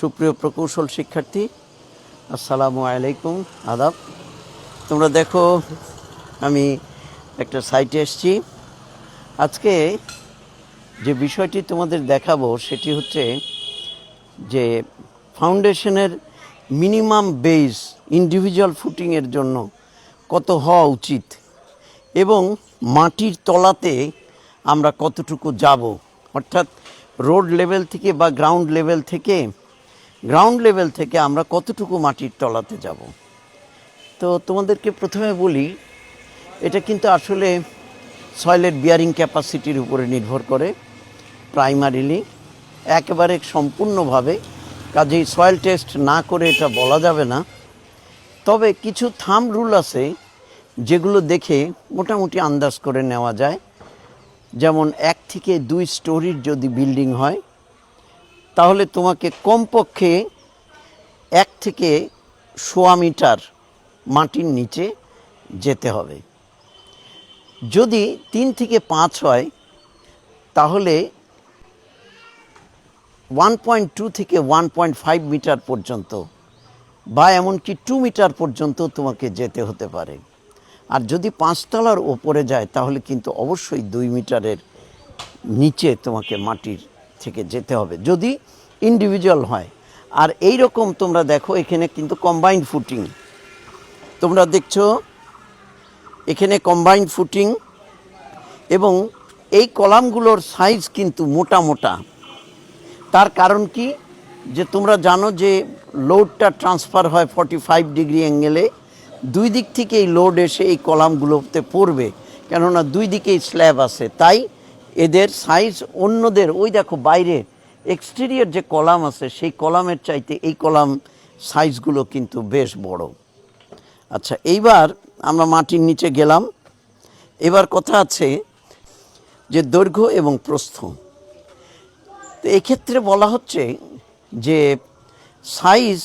সুপ্রিয় প্রকৌশল শিক্ষার্থী, আসসালামু আলাইকুম, আদাব। তোমরা দেখো, আমি একটা সাইটে এসছি। আজকে যে বিষয়টি তোমাদের দেখাবো, সেটি হচ্ছে যে ফাউন্ডেশনের মিনিমাম বেস ইন্ডিভিজুয়াল ফুটিংয়ের জন্য কত হওয়া উচিত এবং মাটির তলাতে আমরা কতটুকু যাব। অর্থাৎ রোড লেভেল থেকে বা গ্রাউন্ড লেভেল থেকে গ্রাউন্ড লেভেল থেকে আমরা কতটুকু মাটির তলাতে যাব? তো তোমাদেরকে প্রথমে বলি, এটা কিন্তু আসলে সয়েলের বিয়ারিং ক্যাপাসিটির উপরে নির্ভর করে প্রাইমারিলি একেবারে সম্পূর্ণভাবে। কাজেই সয়েল টেস্ট না করে এটা বলা যাবে না। তবে কিছু থাম রুল আছে যেগুলো দেখে মোটামুটি আন্দাজ করে নেওয়া যায়। যেমন এক থেকে দুই স্টোরির যদি বিল্ডিং হয় তাহলে তোমাকে কমপক্ষে এক থেকে সোয়া মিটার মাটির নিচে যেতে হবে। যদি তিন থেকে পাঁচ হয়, তাহলে ওয়ান পয়েন্ট টু থেকে ওয়ান পয়েন্ট ফাইভ মিটার পর্যন্ত বা এমনকি টু মিটার পর্যন্ত তোমাকে যেতে হতে পারে। আর যদি পাঁচতলার ওপরে যায়, তাহলে কিন্তু অবশ্যই দুই মিটারের নিচে তোমাকে মাটির থেকে যেতে হবে, যদি ইন্ডিভিজুয়াল হয়। আর এই রকম তোমরা দেখো, এখানে কিন্তু কম্বাইন্ড ফুটিং তোমরা দেখছ, এখানে কম্বাইন্ড ফুটিং এবং এই কলামগুলোর সাইজ কিন্তু মোটা মোটা। তার কারণ কি? যে তোমরা জানো যে লোডটা ট্রান্সফার হয় ফর্টি ফাইভ ডিগ্রি অ্যাঙ্গেলে দুই দিক থেকে এই লোড এসে এই কলামগুলোতে পড়বে, কেননা দুই দিকেই স্ল্যাব আছে। তাই এদের সাইজ অন্যদের, ওই দেখো বাইরে এক্সটেরিয়র যে কলাম আছে, সেই কলামের চাইতে এই কলাম সাইজগুলো কিন্তু বেশ বড়। আচ্ছা এইবার আমরা মাটির নিচে গেলাম। এবার কথা আছে যে দৈর্ঘ্য এবং প্রস্থ। তো এক্ষেত্রে বলা হচ্ছে যে সাইজ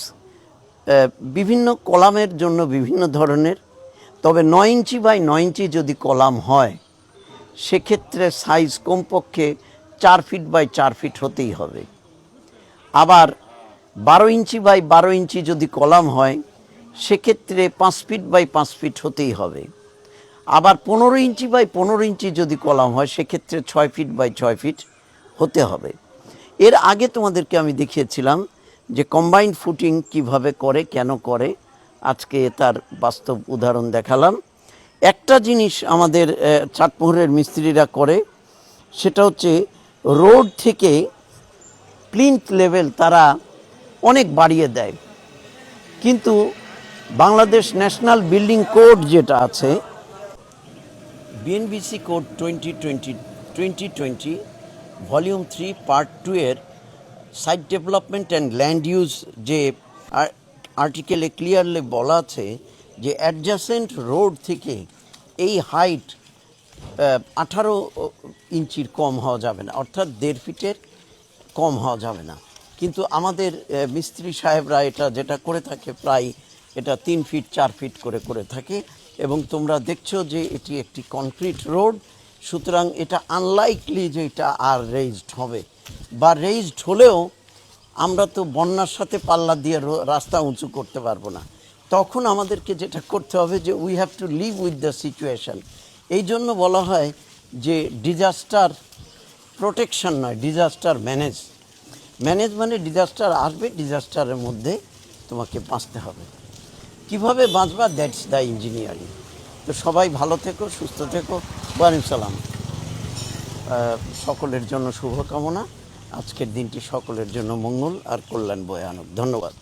বিভিন্ন কলামের জন্য বিভিন্ন ধরনের, তবে নয় ইঞ্চি বাই নয় ইঞ্চি যদি কলাম হয় সেক্ষেত্রে সাইজ কমপক্ষে চার ফিট বাই চার ফিট হতেই হবে। আবার বারো ইঞ্চি বাই বারো ইঞ্চি যদি কলাম হয়, সেক্ষেত্রে পাঁচ ফিট বাই পাঁচ ফিট হতেই হবে। আবার পনেরো ইঞ্চি বাই পনেরো ইঞ্চি যদি কলাম হয়, সেক্ষেত্রে ছয় ফিট বাই ছয় ফিট হতে হবে। এর আগে তোমাদেরকে আমি দেখিয়েছিলাম যে কম্বাইন্ড ফুটিং কীভাবে করে, কেন করে। আজকে তার বাস্তব উদাহরণ দেখালাম। একটা জিনিস আমাদের চাটমোহরের মিস্ত্রিরা করে, সেটা হচ্ছে রোড থেকে প্লিন্থ লেভেল তারা অনেক বাড়িয়ে দেয়। কিন্তু বাংলাদেশ ন্যাশনাল বিল্ডিং কোড যেটা আছে BNBC code twenty twenty twenty twenty, volume three part two এর site development and land use যে আর্টিকেলে ক্লিয়ারলি বলা আছে যে অ্যাডজাসেন্ট রোড থেকে এই হাইট আঠারো ইঞ্চির কম হওয়া যাবে না, অর্থাৎ দেড় ফিটের কম হওয়া যাবে না। কিন্তু আমাদের মিস্ত্রি সাহেবরা এটা যেটা করে থাকে প্রায় এটা তিন ফিট, চার ফিট করে করে থাকে। এবং তোমরা দেখছ যে এটি একটি কনক্রিট রোড, সুতরাং এটা আনলাইকলি যে এটা আর রেইজড হবে। বা রেইজড হলেও আমরা তো বন্যার সাথে পাল্লা দিয়ে রাস্তা উঁচু করতে পারব না। তখন আমাদেরকে যেটা করতে হবে যে we have to live with the situation এই জন্য বলা হয় যে ডিজাস্টার প্রোটেকশন নয় ডিজাস্টার ম্যানেজ ম্যানেজ মানে ডিজাস্টার আসবে ডিজাস্টারের মধ্যে তোমাকে বাঁচতে হবে। কীভাবে বাঁচবা? দ্যাটস দ্য ইঞ্জিনিয়ারিং তো সবাই ভালো থেকো, সুস্থ থেকো। ওয়ালাইকুম সালাম। সকলের জন্য শুভকামনা। আজকের দিনটি সকলের জন্য মঙ্গল আর কল্যাণ বয়ে আনুক। ধন্যবাদ।